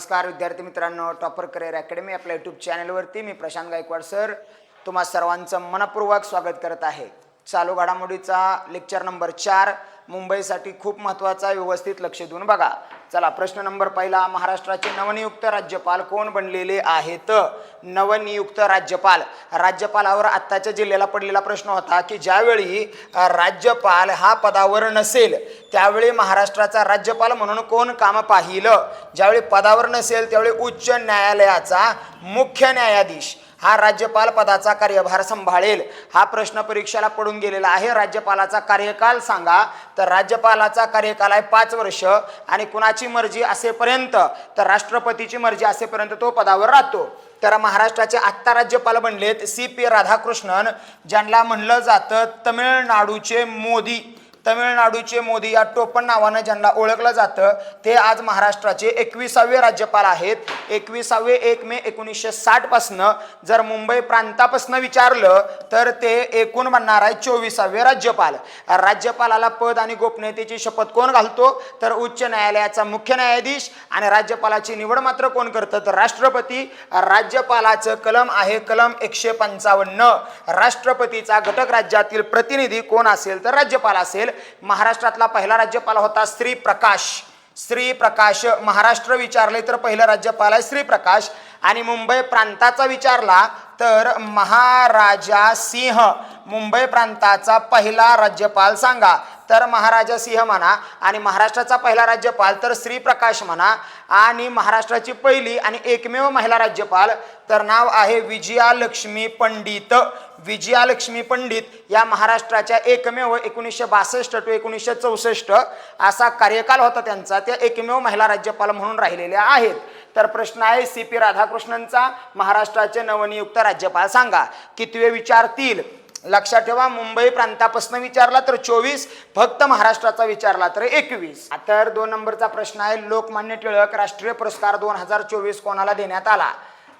नमस्कार विद्यार्थी मित्रांनो टॉपर करिअर अकॅडमी आपल्या यूट्यूब चॅनलवरती मी प्रशांत गायकवाड सर तुम्हा सर्वांचं मनपूर्वक स्वागत करत आहे. चालू घडामोडीचा लेक्चर नंबर चार. मुंबईसाठी खूप महत्त्वाचा व्यवस्थित लक्ष देऊन बघा. चला प्रश्न नंबर पहिला महाराष्ट्राचे नवनियुक्त राज्यपाल कोण बनलेले आहेत? नवनियुक्त राज्यपाल. राज्यपालावर आत्ताच्या जिल्ह्याला पडलेला प्रश्न होता की ज्यावेळी राज्यपाल हा पदावर नसेल त्यावेळी महाराष्ट्राचा राज्यपाल म्हणून कोण काम पाहिलं? ज्यावेळी पदावर नसेल त्यावेळी उच्च न्यायालयाचा मुख्य न्यायाधीश. हा राज्यपाल पदाचा कार्यभार सांभाळेल. हा प्रश्न परीक्षेला पडून गेलेला आहे. राज्यपालाचा कार्यकाल सांगा. तर राज्यपालाचा कार्यकाल आहे पाच वर्ष आणि कुणाची मर्जी असेपर्यंत तर राष्ट्रपतीची मर्जी असेपर्यंत तो पदावर राहतो. तर महाराष्ट्राचे आत्ता राज्यपाल बनलेत सी पी राधाकृष्णन ज्यांना म्हणलं जातं तमिळनाडूचे मोदी. तमिळनाडूचे मोदी या टोपण नावानं ज्यांना ओळखलं जातं ते आज महाराष्ट्राचे एकविसावे राज्यपाल आहेत. एकविसावे एक मे एकोणीसशे साठपासनं जर मुंबई प्रांतापासनं विचारलं तर ते एकूण म्हणणार आहे चोवीसावे राज्यपाल. राज्यपालाला पद आणि गोपनीयतेची शपथ कोण घालतो? तर उच्च न्यायालयाचा मुख्य न्यायाधीश आणि राज्यपालाची निवड मात्र कोण करतं? तर राष्ट्रपती. राज्यपालाचं कलम आहे कलम एकशे पंचावन्न. राष्ट्रपतीचा घटक राज्यातील प्रतिनिधी कोण असेल? तर राज्यपाल असेल महाराष्ट्रातला पहिला राज्यपाल होता श्री प्रकाश. श्री प्रकाश महाराष्ट्र विचारले तर पहिलं राज्यपाल आहे श्री प्रकाश. आणि मुंबई प्रांताचा विचारला तर महाराजा सिंह. मुंबई प्रांताचा पहिला राज्यपाल सांगा. तर महाराजा सिंह म्हणा आणि महाराष्ट्राचा पहिला राज्यपाल तर श्रीप्रकाश म्हणा आणि महाराष्ट्राची पहिली आणि एकमेव महिला राज्यपाल तर नाव आहे विजयालक्ष्मी पंडित. विजयालक्ष्मी पंडित या महाराष्ट्राच्या एकमेव एकोणीसशे बासष्ट टू एकोणीसशे चौसष्ट असा कार्यकाल होता त्यांचा. त्या एकमेव महिला राज्यपाल म्हणून राहिलेल्या आहेत. तर प्रश्न आहे सी पी राधाकृष्णनचा. महाराष्ट्राचे नवनियुक्त राज्यपाल सांगा. कितवे विचारतील? लक्षात ठेवा मुंबई प्रांतापासून विचारला तर चोवीस फक्त महाराष्ट्राचा विचारला तर एकवीस. तर दोन नंबरचा प्रश्न आहे लोकमान्य टिळक राष्ट्रीय पुरस्कार दोन हजार चोवीस कोणाला देण्यात आला?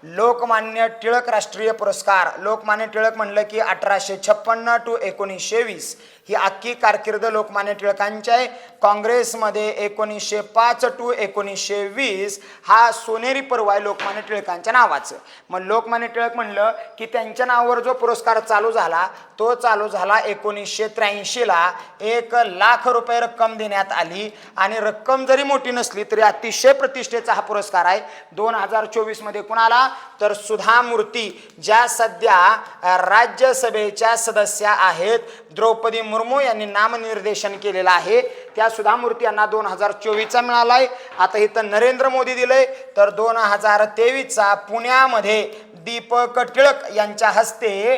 लोकमान्य टिळक राष्ट्रीय पुरस्कार. लोकमान्य टिळक म्हणलं की अठराशे छप्पन्न टू एकोणीसशे वीस. ही अख्खी कारकीर्द लोकमान्य टिळकांची आहे. काँग्रेसमध्ये एकोणीसशे पाच टू एकोणीसशे वीस हा सोनेरी पर्व आहे लोकमान्य टिळकांच्या नावाचं. मग लोकमान्य टिळक म्हणलं की त्यांच्या नावावर जो पुरस्कार चालू झाला तो चालू झाला एकोणीसशे त्र्याऐंशीला. एक लाख रुपये रक्कम देण्यात आली आणि रक्कम जरी मोठी नसली तरी अतिशय प्रतिष्ठेचा हा पुरस्कार आहे. दोन हजार चोवीसमध्ये कुणाला? तर सुधा मूर्ती ज्या सध्या राज्यसभेच्या सदस्या आहेत. द्रौपदी मुर्मू यांनी नामनिर्देशन केलेलं आहे. त्या सुधा मूर्ती यांना दोन हजार चोवीसचा मिळाला आहे आता इथं नरेंद्र मोदी दिलंय. तर दोन हजार तेवीसचा पुण्यामध्ये दीपक टिळक यांच्या हस्ते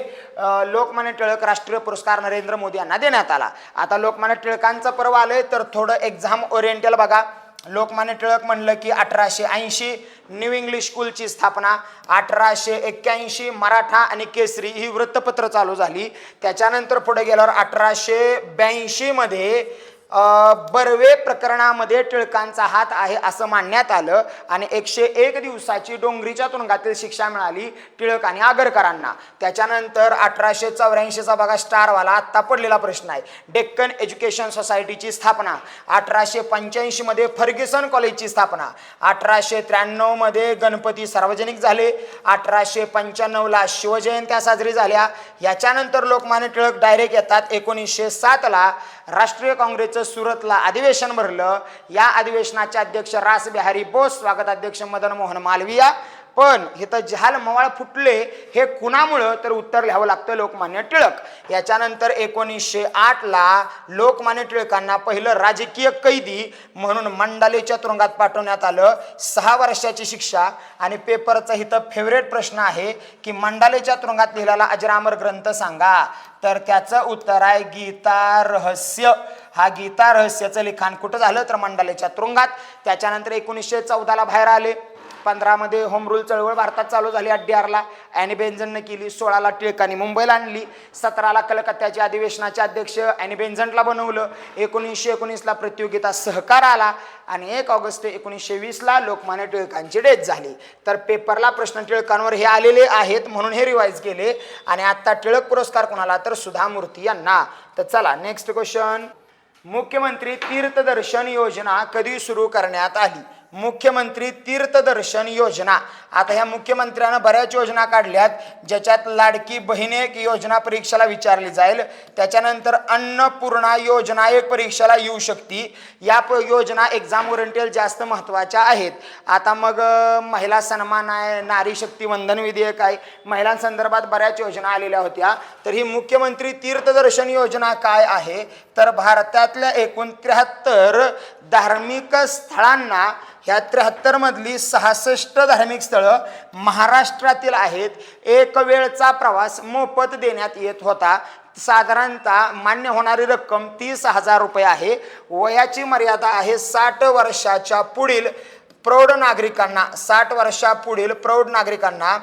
लोकमान्य टिळक राष्ट्रीय पुरस्कार नरेंद्र मोदी यांना देण्यात आला. आता लोकमान्य टिळकांचं पर्व आलंय तर थोडं एक्झाम ओरिएंटल बघा. लोकमान्य टिळक म्हणलं की अठराशे ऐंशी न्यू इंग्लिश स्कूलची स्थापना अठराशे एक्क्याऐंशी मराठा आणि केसरी ही वृत्तपत्र चालू झाली. त्याच्यानंतर पुढे गेल्यावर अठराशे ब्याऐंशीमध्ये बर्वे प्रकरणामध्ये टिळकांचा हात आहे असं मानण्यात आलं आणि एकशे एक दिवसाची डोंगरीच्या तुरुंगातील शिक्षा मिळाली टिळक आणि आगरकरांना. त्याच्यानंतर अठराशे चौऱ्याऐंशीचा बघा स्टारवाला आत्ता पडलेला प्रश्न आहे. डेक्कन एज्युकेशन सोसायटीची स्थापना अठराशे पंच्याऐंशीमध्ये फर्ग्युसन कॉलेजची स्थापना अठराशे त्र्याण्णवमध्ये गणपती सार्वजनिक झाले अठराशे पंच्याण्णवला शिवजयंत्या साजरी झाल्या. याच्यानंतर लोकमान्य टिळक डायरेक्ट येतात. एकोणीसशे सातला राष्ट्रीय काँग्रेसचं सुरतला अधिवेशन भरलं. या अधिवेशनाचे अध्यक्ष रासबिहारी बोस स्वागत अध्यक्ष मदन मोहन मालविया पण इथं जहाल मवाळ फुटले हे कुणामुळं? तर उत्तर लिहावं लागतं लोकमान्य टिळक. याच्यानंतर एकोणीसशे आठला लोकमान्य टिळकांना पहिलं राजकीय कैदी म्हणून मंडालेच्या तुरुंगात पाठवण्यात आलं. सहा वर्षाची शिक्षा आणि पेपरचा इथं फेवरेट प्रश्न आहे की मंडालेच्या तुरुंगात लिहिलेला अजरामर ग्रंथ सांगा. तर त्याचं उत्तर आहे गीता रहस्य. हा गीता रहस्याचं लिखाण कुठं झालं? तर मंडालेच्या तुरुंगात त्याच्यानंतर एकोणीसशे चौदाला बाहेर आले. पंधरामध्ये होम रूल चळवळ भारतात चालू झाली अड्ड्यारला. अॅनी केली सोळाला टिळकांनी मुंबईला आणली. सतराला कलकत्त्याच्या अधिवेशनाचे अध्यक्ष अॅनी बनवलं. एकोणीसशे एकोणीसला प्रतियोगिता सहकार आला आणि एक ऑगस्ट एकोणीसशे वीसला लोकमान्य टिळकांची डेथ झाली. तर पेपरला प्रश्न टिळकांवर हे आलेले आहेत म्हणून हे रिवाईज केले. आणि आत्ता टिळक पुरस्कार कोणाला? तर सुधा मूर्ती यांना. तर चला नेक्स्ट क्वेश्चन मुख्यमंत्री तीर्थदर्शन योजना कधी सुरू करण्यात आली? मुख्यमंत्री तीर्थदर्शन योजना. आता ह्या मुख्यमंत्र्यानं बऱ्याच योजना काढल्यात ज्याच्यात लाडकी बहीण एक योजना परीक्षेला विचारली जाईल. त्याच्यानंतर अन्नपूर्णा योजना एक परीक्षेला येऊ शकते. या प योजना एक्झाम ओरिएंटेल जास्त महत्त्वाच्या आहेत. आता मग महिला सन्मान आहे नारी शक्ती वंदन विधेयक आहे. महिलांसंदर्भात बऱ्याच योजना आलेल्या होत्या. तर ही मुख्यमंत्री तीर्थदर्शन योजना काय आहे? तर भारतातल्या एकूण त्र्याहत्तर धार्मिक स्थळांना ह्या त्र्याहत्तरमधली सहासष्ट धार्मिक स्थळं महाराष्ट्रातील आहेत. एक वेळचा प्रवास मोफत देण्यात येत होता. साधारणतः मान्य होणारी रक्कम तीस हजार रुपये आहे. वयाची मर्यादा आहे साठ वर्षाच्या पुढील प्रौढ नागरिकांना साठ वर्षापुढील प्रौढ नागरिकांना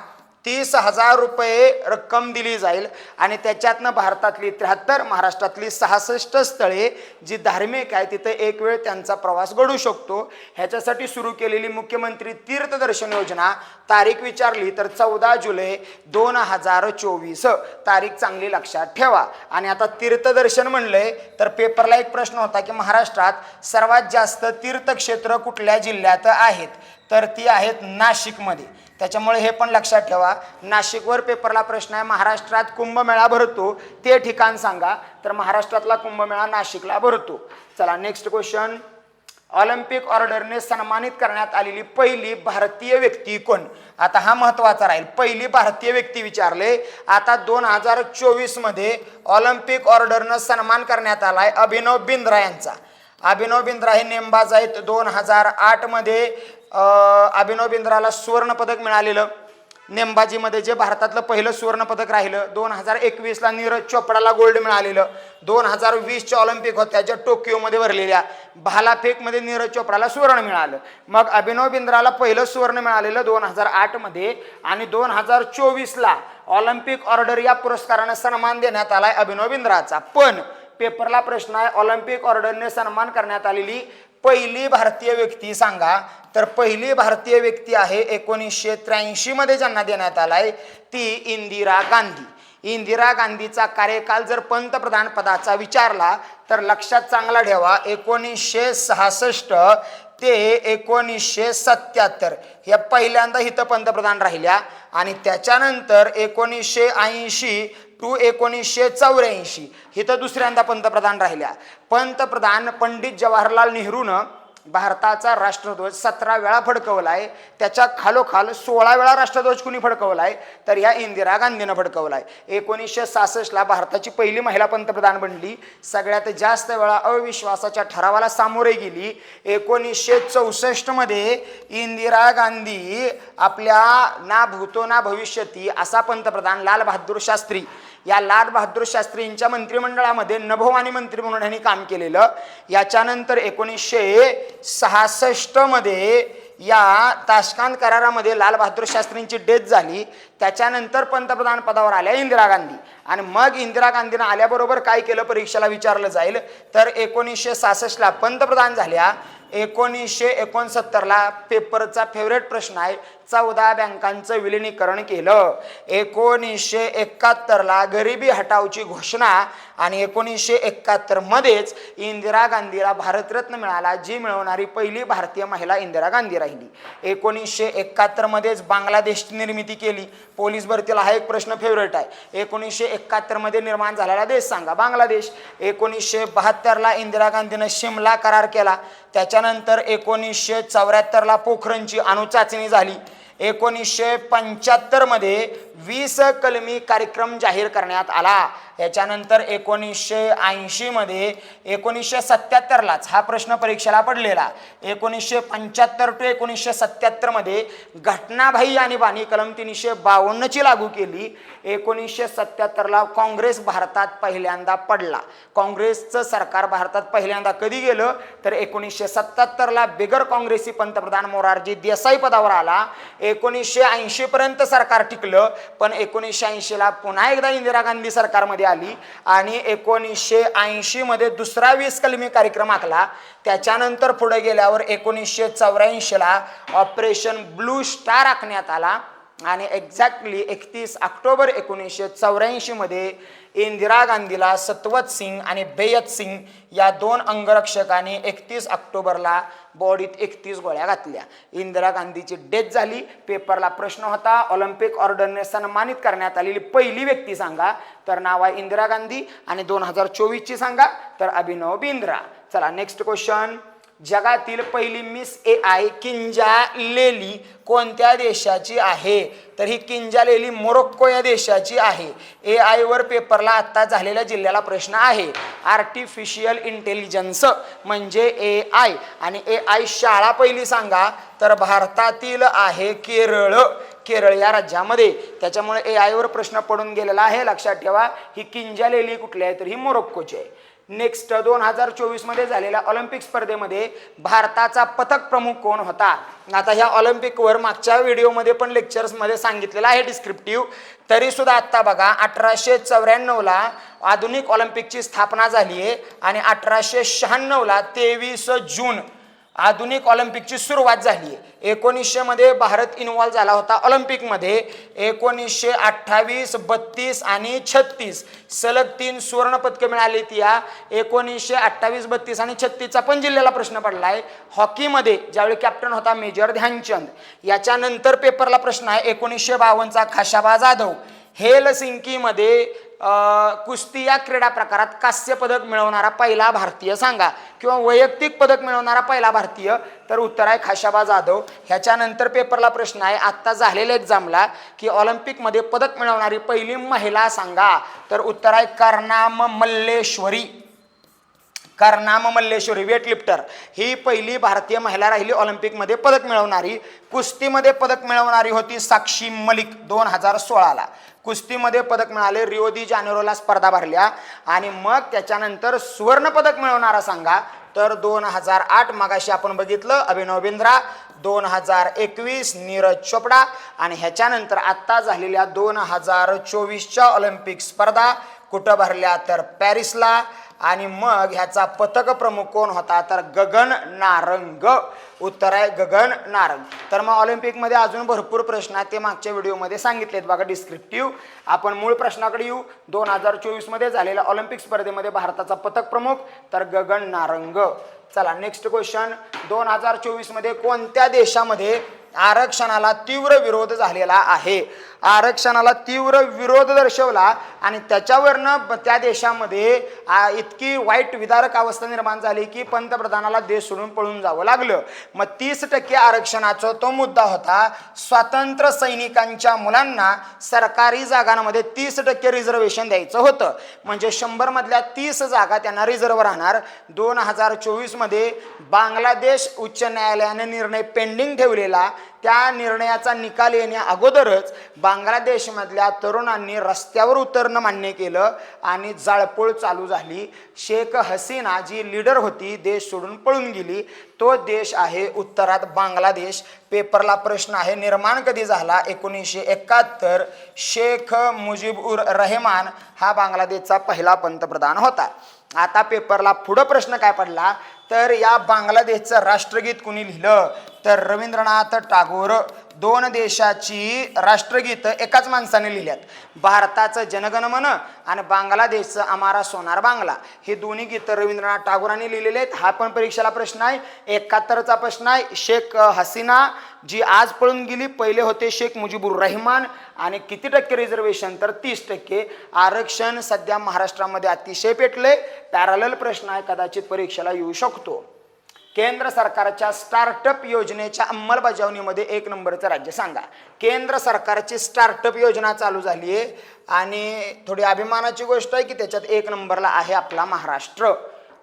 तीस हजार रुपये रक्कम दिली जाईल. आणि त्याच्यातनं भारतातली त्र्याहत्तर महाराष्ट्रातली सहासष्ट स्थळे जी धार्मिक आहे तिथे एक वेळ त्यांचा प्रवास घडू शकतो. ह्याच्यासाठी सुरू केलेली मुख्यमंत्री तीर्थदर्शन योजना तारीख विचारली तर चौदा जुलै दोन हजार चोवीस. तारीख चांगली लक्षात ठेवा. आणि आता तीर्थदर्शन म्हणलंय तर पेपरला एक प्रश्न होता की महाराष्ट्रात सर्वात जास्त तीर्थक्षेत्र कुठल्या जिल्ह्यात आहेत? तर ती आहेत नाशिकमध्ये. त्याच्यामुळे हे पण लक्षात ठेवा. नाशिकवर पेपरला प्रश्न आहे महाराष्ट्रात कुंभमेळा भरतो ते ठिकाण सांगा. तर महाराष्ट्रातला कुंभमेळा नाशिकला भरतो. चला नेक्स्ट क्वेश्चन ऑलिम्पिक ऑर्डरने सन्मानित करण्यात आलेली पहिली भारतीय व्यक्ती कोण? आता हा महत्त्वाचा राहील. पहिली भारतीय व्यक्ती विचारले. आता दोन हजार चोवीसमध्ये ऑलिम्पिक ऑर्डरनं सन्मान करण्यात आला आहे अभिनव बिंद्रा यांचा. अभिनव बिंद्रा हे नेमबाज आहेत. दोन हजार आठमध्ये अभिनव बिंद्राला सुवर्णपदक मिळालेलं. नेमबाजीमध्ये जे भारतातलं पहिलं सुवर्णपदक राहिलं दोन हजार एकवीसला नीरज चोपडाला गोल्ड मिळालेलं दोन हजार वीसच्या ऑलिम्पिक होत्या ज्या टोकियोमध्ये भरलेल्या भालाफेकमध्ये नीरज चोपडाला सुवर्ण मिळालं. मग अभिनव बिंद्राला पहिलं सुवर्ण मिळालेलं दोन हजार आठमध्ये आणि दोन हजार चोवीसला ऑलिम्पिक ऑर्डर या पुरस्कारानं सन्मान देण्यात आला आहे अभिनव बिंद्राचा. पण पेपरला प्रश्न आहे ऑलिम्पिक ऑर्डरने सन्मान करण्यात आलेली पहिली भारतीय व्यक्ती सांगा. तर पहिली भारतीय व्यक्ती आहे एकोणीसशे त्र्याऐंशीमध्ये ज्यांना देण्यात आला आहे ती इंदिरा गांधी. इंदिरा गांधीचा कार्यकाल जर पंतप्रधान पदाचा विचारला तर लक्षात चांगला ठेवा एकोणीसशे सहासष्ट ते एकोणीसशे सत्याहत्तर या पहिल्यांदा इथं पंतप्रधान राहिल्या आणि त्याच्यानंतर एकोणीसशे ऐंशी टू एकोणीसशे चौऱ्याऐंशी. इथं दुसऱ्यांदा पंतप्रधान राहिल्या. पंतप्रधान पंडित जवाहरलाल नेहरूनं भारताचा राष्ट्रध्वज सतरा वेळा फडकवलाय त्याच्या खालोखाल सोळा वेळा राष्ट्रध्वज कुणी फडकवला आहे तर या इंदिरा गांधीनं फडकवलाय. एकोणीसशे सहासष्टला भारताची पहिली महिला पंतप्रधान बनली. सगळ्यात जास्त वेळा अविश्वासाच्या ठरावाला सामोरे गेली. एकोणीसशे चौसष्टमध्ये इंदिरा गांधी आपल्या ना भूतो ना भविष्यती असा पंतप्रधान लाल बहादूर शास्त्री. या लाल बहादूर शास्त्रींच्या मंत्रिमंडळामध्ये नभोवाणी मंत्री म्हणून यांनी काम केलेलं. याच्यानंतर एकोणीसशे सहासष्टमध्ये या ताशकांत करारामध्ये लाल बहादूर शास्त्रींची डेथ झाली. त्याच्यानंतर पंतप्रधान पदावर आल्या इंदिरा गांधी. आणि मग इंदिरा गांधीनं आल्याबरोबर काय केलं? परीक्षेला विचारलं जाईल. तर एकोणीसशे सहासष्टला पंतप्रधान झाल्या. एकोणीसशे एकोणसत्तरला पेपरचा फेवरेट प्रश्न आहे. चौदा बँकांचं विलिनीकरण केलं. एकोणीसशे एकाहत्तरला गरिबी हटावची घोषणा आणि एकोणीसशे एकाहत्तरमध्येच इंदिरा गांधीला भारतरत्न मिळाला जी मिळवणारी पहिली भारतीय महिला इंदिरा गांधी राहिली. एकोणीसशे एकाहत्तरमध्येच बांगलादेशची निर्मिती केली. पोलीस भरतीला हा एक प्रश्न फेवरेट आहे. एकोणीसशे एकाहत्तरमध्ये निर्माण झालेला देश सांगा बांगलादेश. एकोणीसशे बहात्तरला इंदिरा गांधीनं शिमला करार केला. त्याच्यानंतर एकोणीसशे चौऱ्याहत्तरला पोखरणची अणुचाचणी झाली. एकोणीसशे पंच्याहत्तरमध्ये वीस कलमी कार्यक्रम जाहीर करण्यात आला. याच्यानंतर एकोणीसशे ऐंशीमध्ये एकोणीसशे सत्याहत्तरलाच हा प्रश्न परीक्षेला पडलेला. एकोणीसशे पंच्याहत्तर टू एकोणीसशे सत्याहत्तरमध्ये घटनाबाई आणि बाणी कलम तीनशे बावन्नची लागू केली. एकोणीसशे सत्याहत्तरला काँग्रेस भारतात पहिल्यांदा पडला. काँग्रेसचं सरकार भारतात पहिल्यांदा कधी गेलं? तर एकोणीसशे सत्याहत्तरला बिगर काँग्रेसी पंतप्रधान मोरारजी देसाई पदावर आला. एकोणीसशे ऐंशीपर्यंत सरकार टिकलं पण एकोणीसशे ऐंशीला पुन्हा एकदा इंदिरा गांधी सरकारमध्ये आली आणि एकोणीसशे ऐंशीमध्ये दुसरा वीस कलमी कार्यक्रम आखला. त्याच्यानंतर पुढे गेल्यावर एकोणीसशे चौऱ्याऐंशीला ऑपरेशन ब्लू स्टार आखण्यात आला. आणि एक्झॅक्टली एकतीस ऑक्टोबर एकोणीसशे चौऱ्याऐंशीमध्ये इंदिरा गांधीला सतवत सिंग आणि बेयत सिंग या दोन अंगरक्षकांनी एकतीस ऑक्टोबरला बॉडीत एकतीस गोळ्या घातल्या. इंदिरा गांधीची डेथ झाली. पेपरला प्रश्न होता ऑलिम्पिक ऑर्डरने सन्मानित करण्यात आलेली पहिली व्यक्ती सांगा. तर नाव आहे इंदिरा गांधी आणि दोन हजार चोवीसची सांगा. तर अभिनव बिंद्रा. चला नेक्स्ट क्वेश्चन जगातील पहिली मिस ए आय किंजा लेली कोणत्या देशाची आहे? तर ही किंजा लेली मोरोक्को या देशाची आहे. ए आयवर पेपरला आत्ता झालेल्या जिल्ह्याला प्रश्न आहे. आर्टिफिशियल इंटेलिजन्स म्हणजे ए आय आणि ए आय शाळा पहिली सांगा तर भारतातील आहे केरळ. केरळ या राज्यामध्ये. त्याच्यामुळे ए आयवर प्रश्न पडून गेलेला आहे. लक्षात ठेवा ही किंजा लेली कुठली आहे? तर ही मोरोक्कोची आहे. नेक्स्ट दोन हजार चोवीसमध्ये झालेल्या ऑलिम्पिक स्पर्धेमध्ये भारताचा पथक प्रमुख कोण होता? आता ह्या ऑलिम्पिकवर मागच्या व्हिडिओमध्ये पण लेक्चर्समध्ये सांगितलेलं आहे डिस्क्रिप्टिव्ह. तरीसुद्धा आत्ता बघा अठराशे चौऱ्याण्णवला आधुनिक ऑलिम्पिकची स्थापना झाली आहे आणि अठराशे शहाण्णवला तेवीस जून आधुनिक ऑलिम्पिकची सुरुवात झाली आहे एकोणीसशेमध्ये भारत इन्व्हॉल्व्ह झाला होता ऑलिम्पिकमध्ये एकोणीसशे अठ्ठावीस बत्तीस आणि छत्तीस. सलग तीन सुवर्णपदकं मिळाली ती या. एकोणीसशे अठ्ठावीस बत्तीस आणि छत्तीसचा पण जिल्ह्याला प्रश्न पडला आहे हॉकीमध्ये ज्यावेळी कॅप्टन होता मेजर ध्यानचंद याच्यानंतर पेपरला प्रश्न आहे एकोणीसशे बावन्नचा खाशाबा जाधव. हेलसिंकीमध्ये कुस्ती या क्रीडा प्रकारात कांस्य पदक मिळवणारा पहिला भारतीय सांगा. किंवा वैयक्तिक पदक मिळवणारा पहिला भारतीय तर उत्तर आहे खाशाबा जाधव. ह्याच्यानंतर पेपरला प्रश्न आहे आत्ता झालेल्या एक्झामला की ऑलिम्पिकमध्ये पदक मिळवणारी पहिली महिला सांगा. तर उत्तर आहे कर्णाम मल्लेश्वरी. करनाम मल्लेश्वरी वेटलिफ्टर ही पहिली भारतीय महिला राहिली ऑलिम्पिकमध्ये पदक मिळवणारी. कुस्तीमध्ये पदक मिळवणारी होती साक्षी मलिक दोन हजार सोळाला. कुस्तीमध्ये पदक मिळाले रिओ दी जानेरोला स्पर्धा भरल्या. आणि मग त्याच्यानंतर सुवर्णपदक मिळवणारा सांगा. तर दोन हजार आठ मागाशी आपण बघितलं अभिनव बिंद्रा दोन हजार एकवीस नीरज चोपडा आणि ह्याच्यानंतर आत्ता झालेल्या दोन हजार चोवीसच्या ऑलिम्पिक स्पर्धा कुठं भरल्या तर पॅरिसला. आणि मग ह्याचा पथक प्रमुख कोण होता? तर गगन नारंग. उत्तर आहे गगन नारंग. तर मग ऑलिम्पिकमध्ये अजून भरपूर प्रश्न आहेत ते मागच्या व्हिडिओमध्ये सांगितलेत बघा डिस्क्रिप्टिव्ह आपण मूळ प्रश्नाकडे येऊ. दोन हजार चोवीसमध्ये झालेल्या ऑलिम्पिक स्पर्धेमध्ये भारताचा पथक प्रमुख तर गगन नारंग. चला नेक्स्ट क्वेश्चन दोन हजार चोवीसमध्ये कोणत्या देशामध्ये आरक्षणाला तीव्र विरोध झालेला आहे? आरक्षणाला तीव्र विरोध दर्शवला आणि त्याच्यावरनं त्या देशामध्ये इतकी वाईट विदारक अवस्था निर्माण झाली की पंतप्रधानाला देश सोडून पळून जावं लागलं. मग तीस टक्के आरक्षणाचा तो मुद्दा होता स्वातंत्र्य सैनिकांच्या मुलांना सरकारी जागांमध्ये तीस टक्के रिझर्वेशन द्यायचं होतं. म्हणजे शंभरमधल्या तीस जागा त्यांना रिझर्व राहणार. दोन हजार चोवीस चोवीसमध्ये बांगलादेश उच्च न्यायालयाने निर्णय पेंडिंग ठेवलेला त्या निर्णयाचा निकाल येण्या अगोदरच बांगलादेशमधल्या तरुणांनी रस्त्यावर उतरणं मान्य केलं आणि जाळपोळ चालू झाली. शेख हसीना जी लीडर होती देश सोडून पळून गेली. तो देश आहे उत्तरात बांगलादेश. पेपरला प्रश्न आहे निर्माण कधी झाला? एकोणीसशे एकाहत्तर. शेख मुजीब उर रहमान हा बांगलादेशचा पहिला पंतप्रधान होता. आता पेपरला पुढं प्रश्न काय पडला? तर या बांगलादेशचं राष्ट्रगीत कुणी लिहिलं? तर रवींद्रनाथ टागोर दोन देशाची राष्ट्रगीत एकाच माणसाने लिहिल्यात. भारताचं जनगणमन आणि बांगलादेशचं अमारा सोनार बांगला. हे दोन्ही गीतं रवींद्रनाथ टागोरांनी लिहिलेले आहेत. हा पण परीक्षेला प्रश्न आहे. एकाहत्तरचा प्रश्न आहे. शेख हसीना जी आज पळून गेली पहिले होते शेख मुजीबुर रहमान आणि किती टक्के रिझर्वेशन तर तीस टक्के. आरक्षण सध्या महाराष्ट्रामध्ये अतिशय पेटले पॅरल प्रश्न आहे. कदाचित परीक्षेला येऊ शकतो. केंद्र सरकारच्या स्टार्टअप योजनेच्या अंमलबजावणीमध्ये एक नंबरचं राज्य सांगा. केंद्र सरकारची स्टार्टअप योजना चालू झाली आहे आणि थोडी अभिमानाची गोष्ट आहे की त्याच्यात एक नंबरला आहे आपला महाराष्ट्र.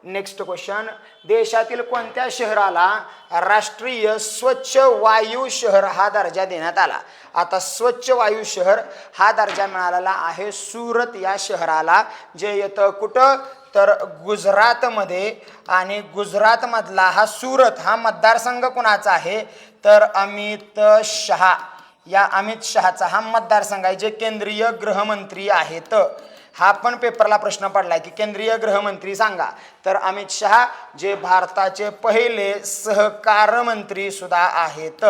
नेक्स्ट क्वेश्चन देशातील कोणत्या शहराला राष्ट्रीय स्वच्छ वायू शहर हा दर्जा देण्यात आला? आता स्वच्छ वायू शहर हा दर्जा मिळालेला आहे सुरत या शहराला. जे येतं कुठं? तर गुजरातमध्ये आणि गुजरातमधला हा सुरत हा मतदारसंघ कुणाचा आहे? तर अमित शहा. या अमित शहाचा हा मतदारसंघ आहे जे केंद्रीय गृहमंत्री आहेत. हा पण पेपरला प्रश्न पडलाय की केंद्रीय गृहमंत्री सांगा. तर अमित शहा जे भारताचे पहिले सहकार मंत्री सुद्धा आहेत.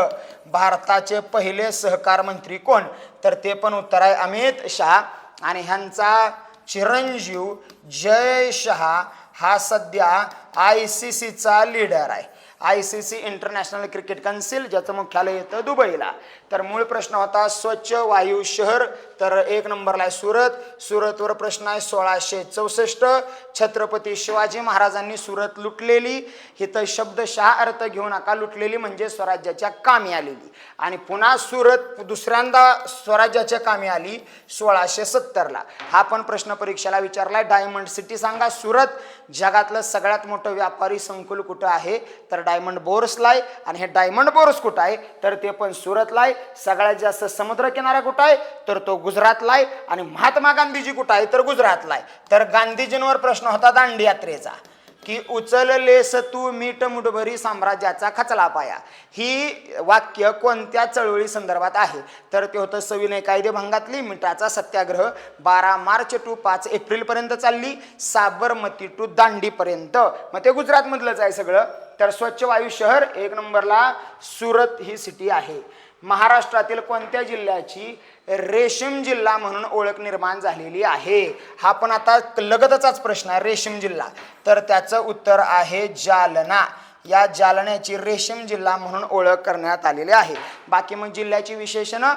भारताचे पहिले सहकार मंत्री कोण? तर ते पण उत्तर आहे अमित शहा. आणि ह्यांचा चिरंजीव जय शहा हा सध्या आय सी सीचा लीडर आहे. I C C international cricket council ज्याचं मुख्यालय येतं दुबईला. तर मूळ प्रश्न होता स्वच्छ वायू शहर. तर एक नंबरला आहे सुरत. सुरतवर प्रश्न आहे सोळाशे चौसष्ट. छत्रपती शिवाजी महाराजांनी सुरत लुटलेली. इथं शब्दशः अर्थ घेऊ नका लुटलेली म्हणजे स्वराज्याच्या कामी आलेली. आणि पुन्हा सुरत दुसऱ्यांदा स्वराज्याच्या कामी आली सोळाशे सत्तरला. हा पण प्रश्न परीक्षेला विचारला डायमंड सिटी सांगा सुरत जगातलं सगळ्यात मोठं व्यापारी संकुल कुठं आहे? तर डायमंड बोर्सला आहे. आणि हे डायमंड बोर्स कुठं आहे? तर ते पण सुरतला आहे. सगळ्यात जास्त समुद्र किनारा कुठं आहे? तर तो गुजरातला आहे. आणि महात्मा गांधीजी कुठं आहे? तर गुजरातला आहे. तर गांधीजींवर प्रश्न होता दांडी यात्रेचा की उचललेस तू मीठ मुठभरी साम्राज्याचा खचला पाया. ही वाक्य कोणत्या चळवळी संदर्भात आहे? तर ते होतं सविनय कायदेभंगातली मिठाचा सत्याग्रह बारा मार्च टू पाच एप्रिलपर्यंत चालली साबरमती टू दांडीपर्यंत मग ते गुजरातमधलंच आहे सगळं. तर स्वच्छ वायू शहर एक नंबरला सुरत ही सिटी आहे. महाराष्ट्रातील कोणत्या जिल्ह्याची रेशीम जिल्हा म्हणून ओळख निर्माण झालेली आहे? हा पण आता लगतचाच प्रश्न आहे रेशीम जिल्हा. तर त्याचं उत्तर आहे जालना. या जालन्याची रेशीम जिल्हा म्हणून ओळख करण्यात आलेली आहे. बाकी मग जिल्ह्याची विशेषणं?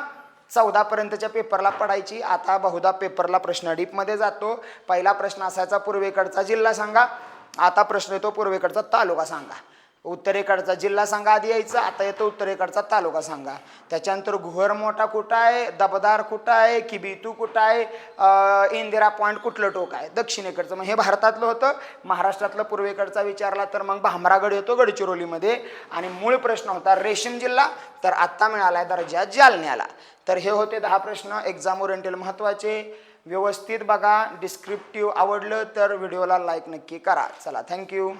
चौदापर्यंतच्या पेपरला पडायची. आता बहुधा पेपरला प्रश्न डीपमध्ये जातो. पहिला प्रश्न असायचा पूर्वेकडचा जिल्हा सांगा. आता प्रश्न येतो पूर्वेकडचा तालुका सांगा. उत्तरेकडचा जिल्हा सांगा आधी यायचा. आता येतो उत्तरेकडचा तालुका सांगा. त्याच्यानंतर घुहर मोठा कुठं आहे? दबदार कुठं आहे? किबितू कुठं आहे? इंदिरा पॉईंट कुठलं टोक आहे? दक्षिणेकडचं. मग हे भारतातलं होतं. महाराष्ट्रातलं पूर्वेकडचा विचारला तर मग भामरागड येतो गडचिरोलीमध्ये. आणि मूळ प्रश्न होता रेशीम जिल्हा. तर आत्ता मिळाला आहे दर्जा जालन्याला. तर हे होते दहा प्रश्न. एक्झाम ओरिएंटेल महत्त्वाचे व्यवस्थित बघा. डिस्क्रिप्टिव्ह आवडलं तर व्हिडिओला लाईक नक्की करा. चला थँक्यू